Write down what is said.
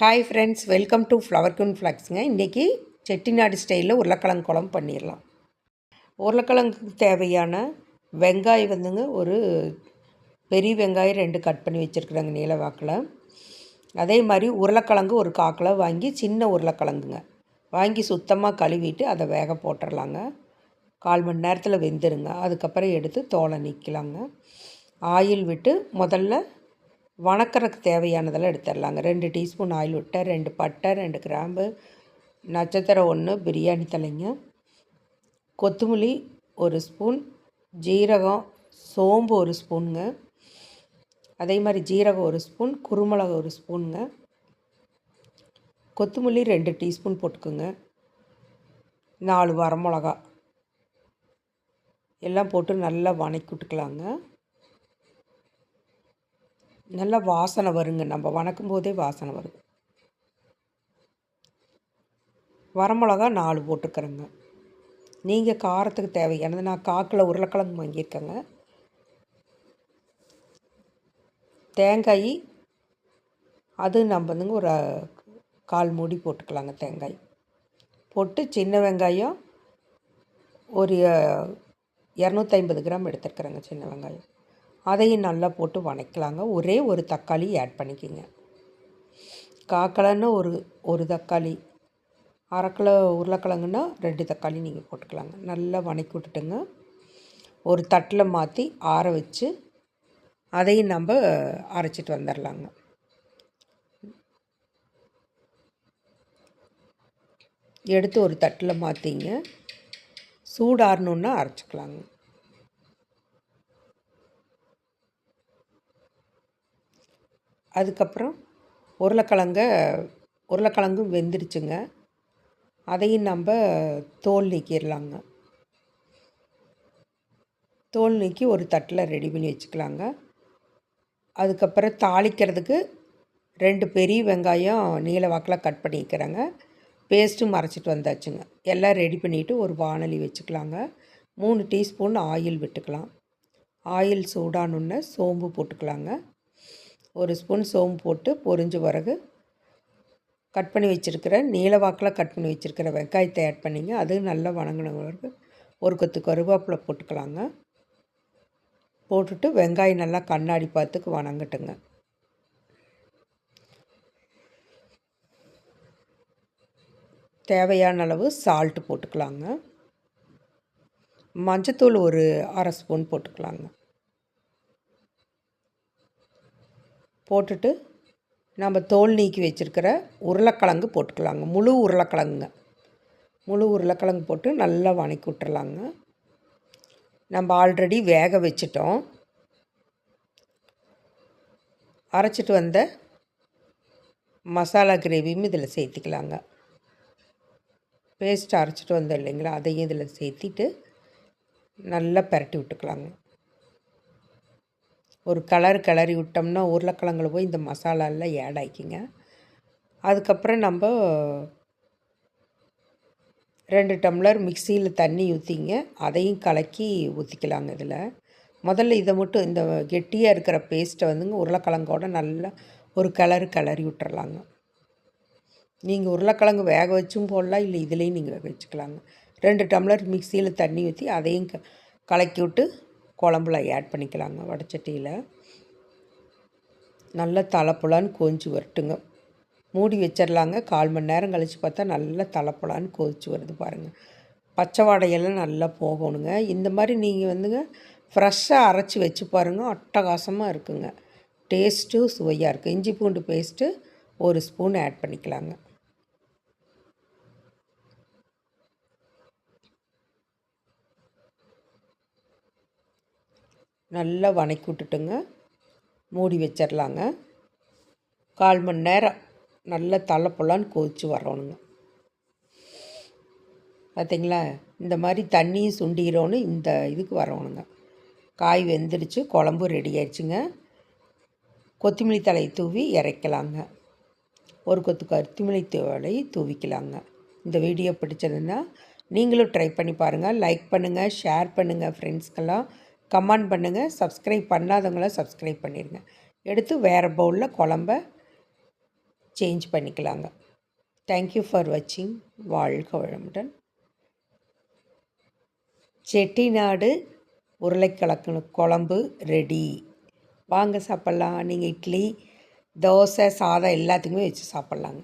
Hi friends welcome to flower குன் ஃப்ளாக்ஸுங்க இன்றைக்கி செட்டிநாடு ஸ்டைலில் உருளைக்கிழங்கு குழம்பு பண்ணிடலாம். உருளைக்கிழங்குக்கு தேவையான வெங்காயம் வந்துங்க ஒரு பெரிய வெங்காயம் ரெண்டு கட் பண்ணி வச்சுருக்குறாங்க நீல வாக்கில். அதே மாதிரி உருளைக்கிழங்கு ஒரு காக்கில் வாங்கி சின்ன உருளைக்கிழங்குங்க. வாங்கி சுத்தமாக கழுவிட்டு அதை வேக போட்டுடலாங்க கால் மணி நேரத்தில் வெந்துருங்க. அதுக்கப்புறம் எடுத்து தோலை நிற்கலாங்க ஆயில் விட்டு முதல்ல வணக்கறதுக்கு தேவையானதெல்லாம் எடுத்துடலாங்க. ரெண்டு டீஸ்பூன் ஆயில் விட்டேன் ரெண்டு பட்டை ரெண்டு கிராம்பு நட்சத்திரம் ஒன்று பிரியாணி தலைங்க. கொத்தமல்லி ஒரு ஸ்பூன் ஜீரகம் சோம்பு ஒரு ஸ்பூனுங்க. அதே மாதிரி ஜீரகம் ஒரு ஸ்பூன் குருமிளகு ஒரு ஸ்பூனுங்க. கொத்தமல்லி ரெண்டு டீஸ்பூன் போட்டுக்கோங்க. நாலு வரமிளகா. எல்லாம் போட்டு நல்லா வணக்கி விட்டுக்கலாங்க. நல்லா வாசனை வருங்க. நம்ம வணக்கும் போதே வாசனை வரும் வரமிளகா நாலு போட்டுக்கிறேங்க. நீங்கள் காரத்துக்கு தேவையானது நான் காக்கில் உருளைக்கிழங்கு வாங்கியிருக்கேங்க. தேங்காய் அது நம்ம வந்துங்க ஒரு கால் மூடி போட்டுக்கலாங்க தேங்காய். போட்டு சின்ன வெங்காயம் ஒரு இரநூத்தி ஐம்பது கிராம் எடுத்துருக்குறேங்க சின்ன வெங்காயம். அதையும் நல்லா போட்டு வணக்கலாங்க. ஒரே ஒரு தக்காளி ஆட் பண்ணிக்கோங்க. காக்கலன்னு ஒரு ஒரு தக்காளி. அரை கிலோ உருளைக்கிழங்குன்னா ரெண்டு தக்காளி நீங்கள் போட்டுக்கலாங்க. நல்லா வணக்கி விட்டுட்டுங்க. ஒரு தட்டில் மாற்றி ஆற வச்சு அதையும் நம்ம அரைச்சிட்டு வந்துடலாங்க எடுத்து ஒரு தட்டில் மாற்றிங்க சூடாறணுன்னா அரைச்சிக்கலாங்க. அதுக்கப்புறம் உருளைக்கிழங்க உருளைக்கிழங்கும் வெந்துருச்சுங்க. அதையும் நம்ம தோல் நீக்கிடலாங்க தோல் நீக்கி ஒரு தட்டில் ரெடி பண்ணி வச்சுக்கலாங்க. அதுக்கப்புறம் தாளிக்கிறதுக்கு ரெண்டு பெரிய வெங்காயம் நீல வாக்கில் கட் பண்ணிக்கிறேங்க பேஸ்ட்டும் மறைச்சிட்டு வந்தாச்சுங்க. எல்லாம் ரெடி பண்ணிவிட்டு ஒரு வானொலி வச்சுக்கலாங்க. மூணு டீஸ்பூன் ஆயில் விட்டுக்கலாம். ஆயில் சூடானுன்னு சோம்பு போட்டுக்கலாங்க. ஒரு ஸ்பூன் சோம்பு போட்டு பொரிஞ்ச பிறகு கட் பண்ணி வச்சுருக்கிற நீளவாக்கில் கட் பண்ணி வச்சுருக்கிற வெங்காயத்தை ஆட் பண்ணிங்க. அது நல்லா வணங்கின பிறகு ஒரு கொத்து கருவேப்பிலை போட்டுக்கலாங்க. போட்டுட்டு வெங்காயம் நல்லா கண்ணாடி பார்த்துக்கு வணங்கட்டுங்க. தேவையான அளவு சால்ட்டு போட்டுக்கலாங்க. மஞ்சத்தூள் ஒரு அரை ஸ்பூன் போட்டுக்கலாங்க. போட்டுட்டு நம்ம தோல் நீக்கி வச்சுருக்கிற உருளைக்கிழங்கு போட்டுக்கலாங்க. முழு உருளைக்கிழங்குங்க. முழு உருளைக்கிழங்கு போட்டு நல்லா வணக்கி விட்டுறலாங்க. நம்ம ஆல்ரெடி வேக வச்சிட்டோம். அரைச்சிட்டு வந்த மசாலா கிரேவியும் இதில் சேர்த்திக்கலாங்க. பேஸ்ட் அரைச்சிட்டு வந்தோம் இல்லைங்களா? அதையும் இதில் சேர்த்திட்டு நல்லா பரட்டி விட்டுக்கலாங்க. ஒரு கலர் கிளறி விட்டோம்னா உருளைக்கிழங்குல போய் இந்த மசாலாலாம் ஆட் ஆகிக்கிங்க அதுக்கப்புறம் நம்ம ரெண்டு டம்ளர் மிக்சியில் தண்ணி ஊற்றிங்க அதையும் கலக்கி ஊற்றிக்கலாங்க இதில். முதல்ல இதை மட்டும் இந்த கெட்டியாக இருக்கிற பேஸ்ட்டை வந்துங்க உருளைக்கிழங்கோட நல்லா ஒரு கலர் கிளறி விட்டுறலாங்க. நீங்கள் உருளைக்கிழங்கு வேக வச்சும் போடலாம் இல்லை இதுலேயும் நீங்கள் வேக வச்சுக்கலாங்க. ரெண்டு டம்ளர் மிக்சியில் தண்ணி ஊற்றி அதையும் க கலக்கி விட்டு குழம்புல ஆட் பண்ணிக்கலாங்க வடச்சட்டியில். நல்லா தலைப்புலான்னு கொஞ்சி வரட்டுங்க. மூடி வச்சிடலாங்க கால் மணி நேரம் கழித்து பார்த்தா நல்லா தலைப்புலான்னு கொதிச்சு வருது பாருங்கள் பச்சை வாடையெல்லாம் நல்லா போகணுங்க. இந்த மாதிரி நீங்கள் வந்துங்க ஃப்ரெஷ்ஷாக அரைச்சி வச்சு பாருங்கள் அட்டகாசமாக இருக்குங்க. டேஸ்ட்டும் சுவையாக இருக்குது இஞ்சி பூண்டு பேஸ்ட்டு ஒரு ஸ்பூன் ஆட் பண்ணிக்கலாங்க. நல்லா வணக்கி விட்டுட்டுங்க மூடி வச்சிடலாங்க கால் மணி நேரம் நல்லா தலைப்புலான்னு கொதிச்சு வரணுங்க பார்த்திங்களா இந்த மாதிரி தண்ணியும் சுண்டிக்கிறோன்னு இந்த இதுக்கு வரணுங்க காய் வெந்துடுச்சு குழம்பு ரெடி ஆயிடுச்சுங்க. கொத்தமல்லி தலையை தூவி இறக்கலாங்க. ஒரு கொத்து கொத்தமல்லி தலை தூவிக்கலாங்க. இந்த வீடியோ பிடிச்சதுன்னா நீங்களும் ட்ரை பண்ணி பாருங்கள் லைக் பண்ணுங்கள் ஷேர் பண்ணுங்கள் ஃப்ரெண்ட்ஸ்க்கெல்லாம் கமெண்ட் பண்ணுங்கள் சப்ஸ்கிரைப் பண்ணாதவங்கள சப்ஸ்கிரைப் பண்ணிடுங்க எடுத்து வேறு பவுலில் குழம்ப சேஞ்ச் பண்ணிக்கலாங்க. தேங்க்யூ ஃபார் வாட்சிங் வாழ்க வளமுடன். செட்டிநாடு உருளைக்கிழங்கு குழம்பு ரெடி வாங்க சாப்பிட்லாம். நீங்கள் இட்லி தோசை சாதம் எல்லாத்துக்குமே வச்சு சாப்பிட்லாங்க.